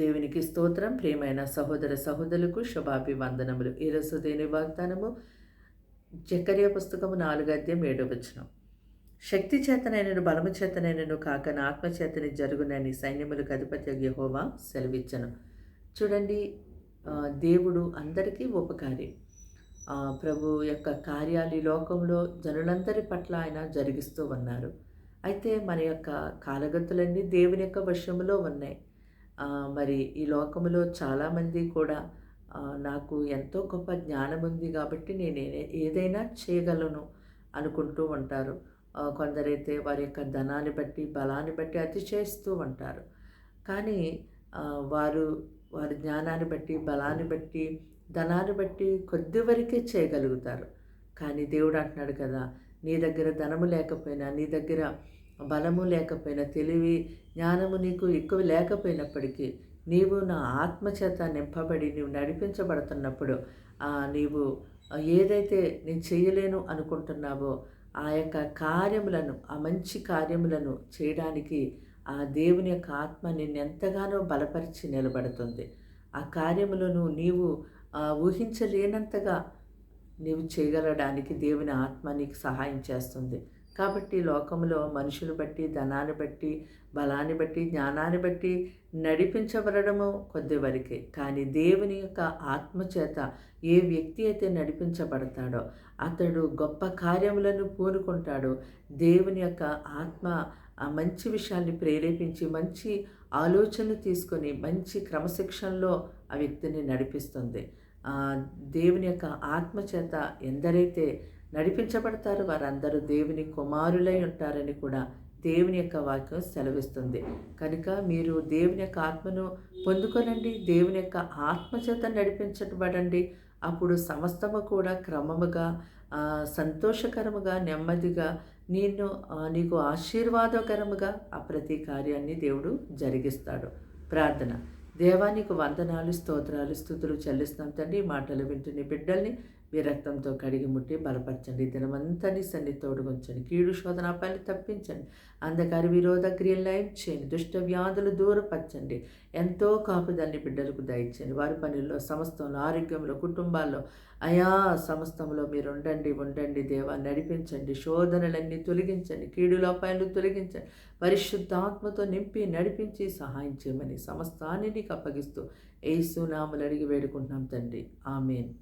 దేవునికి స్తోత్రం. ప్రియమైన సహోదర సహోదరులకు శుభాభివందనములు. ఈరోజు దేని వాగ్దానము జకర్య పుస్తకము నాలుగద్యం ఏడో ఏడవ వచనం. శక్తి చేతనైనను బలము చేతనైనను కాక నా ఆత్మచేతని జరుగునని సైన్యములకు అధిపతి యెహోవా సెలవిచ్చను. చూడండి దేవుడు అందరికీ ఉపకారి. ప్రభు యొక్క కార్యాలు లోకంలో జనులందరి పట్ల ఆయన జరిగిస్తూ ఉన్నారు. అయితే మన యొక్క కాలగతులన్నీ దేవుని యొక్క వశములో ఉన్నాయి. మరి ఈ లోకములో చాలామంది కూడా నాకు ఎంతో గొప్ప జ్ఞానం ఉంది కాబట్టి నేను ఏదైనా చేయగలను అనుకుంటూ ఉంటారు. కొందరైతే వారి యొక్క ధనాన్ని బట్టి బలాన్ని బట్టి అతిశయిస్తూ ఉంటారు. కానీ వారు వారి జ్ఞానాన్ని బట్టి బలాన్ని బట్టి ధనాన్ని బట్టి కొద్ది వరకే చేయగలుగుతారు. కానీ దేవుడు అంటున్నాడు కదా నీ దగ్గర ధనము లేకపోయినా నీ దగ్గర బలము లేకపోయినా తెలివి జ్ఞానము నీకు ఎక్కువ లేకపోయినప్పటికీ నీవు నా ఆత్మ చేత నింపబడి నీవు నడిపించబడుతున్నప్పుడు నీవు ఏదైతే నేను చేయలేను అనుకుంటున్నావో ఆ యొక్క కార్యములను ఆ మంచి కార్యములను చేయడానికి ఆ దేవుని యొక్క ఆత్మ నిన్ను ఎంతగానో బలపరిచి నిలబడుతుంది. ఆ కార్యములను నీవు ఊహించలేనంతగా నీవు చేయగలడానికి దేవుని ఆత్మ నీకు సహాయం చేస్తుంది. కాబట్టి లోకంలో మనుషులు బట్టి ధనాన్ని బట్టి బలాన్ని బట్టి జ్ఞానాన్ని బట్టి నడిపించబడము కొద్ది వరకే కానీ దేవుని యొక్క ఆత్మ చేత ఏ వ్యక్తి అయితే నడిపించబడతాడో అతడు గొప్ప కార్యములను పూనుకుంటాడు. దేవుని యొక్క ఆత్మ ఆ మంచి విషయాన్ని ప్రేరేపించి మంచి ఆలోచనలు తీసుకొని మంచి క్రమశిక్షణలో ఆ వ్యక్తిని నడిపిస్తుంది. దేవుని యొక్క ఆత్మచేత ఎందరైతే నడిపించబడతారు. వారందరూ దేవుని కుమారులై ఉంటారని కూడా దేవుని యొక్క వాక్యం సెలవిస్తుంది. కనుక మీరు దేవుని యొక్క ఆత్మను పొందుకొనండి. దేవుని యొక్క ఆత్మచేత నడిపించబడండి. అప్పుడు సమస్తము కూడా క్రమముగా సంతోషకరముగా నెమ్మదిగా నేను నీకు ఆశీర్వాదకరముగా ఆ ప్రతి కార్యాన్ని దేవుడు జరిగిస్తాడు. ప్రార్థన. దేవానికి వందనాలు స్తోత్రాలు స్థుతులు చెల్లిస్తాం తండ్రి. మాటలు వింటుని బిడ్డల్ని మీ రక్తంతో కడిగి ముట్టి బలపరచండి. దినమంతా నీ సన్ని తోడుగుంచండి కీడు శోధనాపాలు తప్పించండి. అంధకారి విరోధ క్రియలు లయం చేయండి. దుష్ట వ్యాధులు దూరపరచండి. ఎంతో కాపుదల్ని బిడ్డలకు దయచేయండి. వారి పనుల్లో సమస్తంలో ఆరోగ్యంలో కుటుంబాల్లో అయా సమస్తంలో మీరు ఉండండి ఉండండి దేవా నడిపించండి. శోధనలన్నీ తొలగించండి. కీడు లోపాయలు తొలగించండి. పరిశుద్ధాత్మతో నింపి నడిపించి సహాయం చేయమని సమస్తాన్ని నీకు అప్పగిస్తూ ఏసునాములు అడిగి వేడుకుంటున్నాం తండ్రి. ఆమెన్.